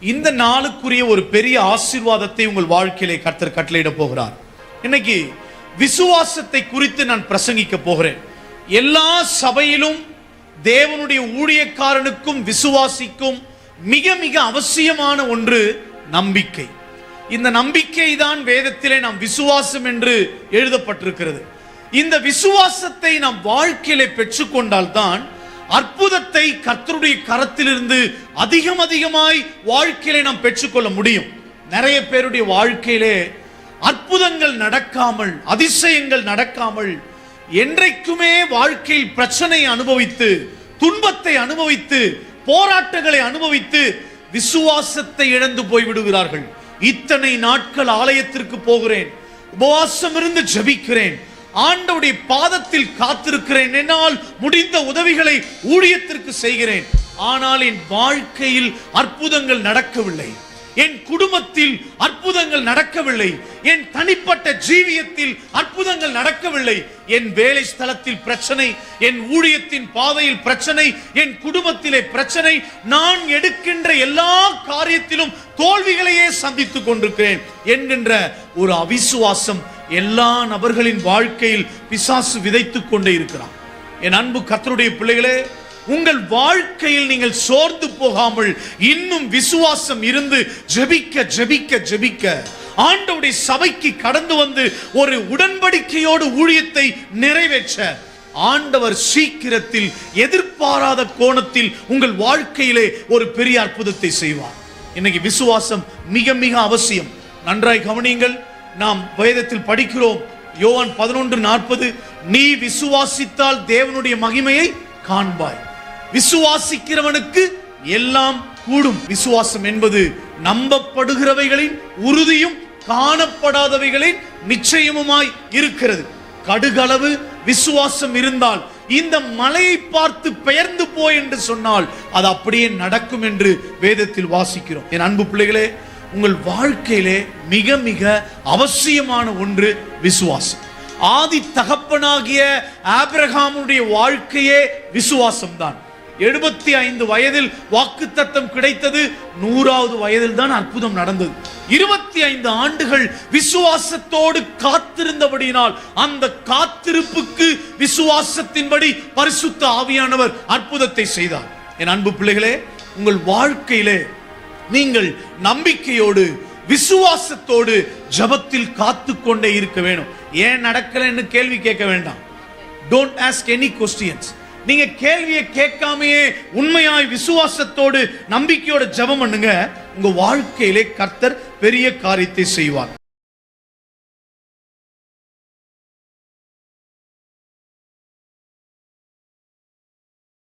இந்த நாளுக்குரிய ஒரு பெரிய ஆசீர்வாதத்தை உங்கள் வாழ்க்கையிலே கர்த்தர் கட்டளையிட போகிறார். இன்னைக்கு விசுவாசத்தை குறித்து நான் பிரசங்கிக்க போகிறேன். எல்லா சபையிலும் தேவனுடைய ஊழியக்காரனுக்கும் விசுவாசிக்கும் மிக மிக அவசியமான ஒன்று நம்பிக்கை. இந்த நம்பிக்கை தான் வேதத்திலே நாம் விசுவாசம் என்று எழுதப்பட்டிருக்கிறது. இந்த விசுவாசத்தை நாம் வாழ்க்கையிலே பெற்றுக்கொண்டால் தான் அற்புதத்தை கர்த்தருடைய கரத்திலிருந்து அதிகம் அதிகமாய் வாழ்க்கையிலே நாம் பெற்றுக்கொள்ள முடியும். நிறைய பேருடைய வாழ்க்கையிலே அற்புதங்கள் நடக்காமல் அதிசயங்கள் நடக்காமல் என்றைக்குமே வாழ்க்கையில் பிரச்சனை அனுபவித்து துன்பத்தை அனுபவித்து போராட்டங்களை அனுபவித்து விசுவாசத்தை இழந்து போய்விடுகிறார்கள். இத்தனை நாட்கள் ஆலயத்திற்கு போகிறேன். உபவாசம் இருந்து ஜெபிக்கிறேன். ஆண்டவுடைய பாதத்தில் காத்திருக்கிறேன். என்னால் முடிந்த உதவிகளை ஊழியத்திற்கு செய்கிறேன். ஆனால் என் வாழ்க்கையில் அற்புதங்கள் நடக்கவில்லை. என் குடும்பத்தில் அற்புதங்கள் நடக்கவில்லை. என் தனிப்பட்ட ஜீவியத்தில் அற்புதங்கள் நடக்கவில்லை. என் வேலை ஸ்தலத்தில் பிரச்சனை என் ஊழியத்தின் பாதையில் பிரச்சனை என் குடும்பத்திலே பிரச்சனை நான் எடுக்கின்ற எல்லா காரியத்திலும் தோல்விகளையே சந்தித்துக் கொண்டிருக்கிறேன். என்கின்ற ஒரு அவிசுவாசம் எல்லா நபர்களின் வாழ்க்கையில் பிசாசு விதைத்துக் கொண்டே இருக்கிறான். என் அன்பு கத்தருடைய பிள்ளைகளே உங்கள் வாழ்க்கையில் நீங்கள் சோர்ந்து போகாமல் இன்னும் விசுவாசம் இருந்து ஜெபிக்க ஜெபிக்க ஜெபிக்க. ஆண்டவுடைய சபைக்கு கடந்து வந்து ஒரு உடன்படிக்கையோடு ஊழியத்தை நிறைவேற்ற. ஆண்டவர் சீக்கிரத்தில் எதிர்பாராத கோணத்தில் உங்கள் வாழ்க்கையிலே ஒரு பெரிய அற்புதத்தை செய்வார். இன்னைக்கு விசுவாசம் மிக மிக அவசியம். நன்றாய் கவனியுங்கள். நாம் வேதத்தில் படிக்கிறோம். யோவான் பதினொன்று நாற்பது நீ விசுவாசித்தால் தேவனுடைய மகிமையை காண்பாய். விசுவாசிக்கிறவனுக்கு எல்லாம் கூடும். விசுவாசம் என்பது நம்பப்படுகிறவைகளின் உறுதியும் காணப்படாதவைகளின் நிச்சயமுமாய் இருக்கிறது. கடுகளவு விசுவாசம் இருந்தால் இந்த மலையை பார்த்து பெயர்ந்து போய் என்று சொன்னால் அது அப்படியே நடக்கும் என்று வேதத்தில் வாசிக்கிறோம். என் அன்பு பிள்ளைகளே உங்கள் வாழ்க்கையிலே மிக மிக அவசியமான ஒன்று விசுவாசம். ஆதி தகப்பனாகிய ஆபிரகாமுடைய வாழ்க்கையே விசுவாசம்தான். எழுபத்தி ஐந்து வயதில் வாக்குத்தத்தம் கிடைத்தது நூறாவது வயதில் தான் அற்புதம் நடந்தது. இருபத்தி ஐந்து ஆண்டுகள் விசுவாசத்தோடு காத்திருந்தபடியினால் அந்த காத்திருப்புக்கு விசுவாசத்தின்படி பரிசுத்த ஆவியானவர் அற்புதத்தை செய்தார். என் அன்பு பிள்ளைகளே உங்கள் வாழ்க்கையிலே நீங்கள் நம்பிக்கையோடு விசுவாசத்தோடு ஜபத்தில் காத்து கொண்டே இருக்க வேணும். ஏன் நடக்கலைன்னு கேள்வி கேட்க வேண்டாம். டோன்ட் ஆஸ்க் எனி கொஸ்டியன்ஸ் நீங்க கேள்வியை கேட்காமையே உண்மையாய் விசுவாசத்தோடு நம்பிக்கையோட ஜெபம் பண்ணுங்க. உங்க வாழ்க்கையிலே கர்த்தர் பெரிய காரியத்தை செய்வார்.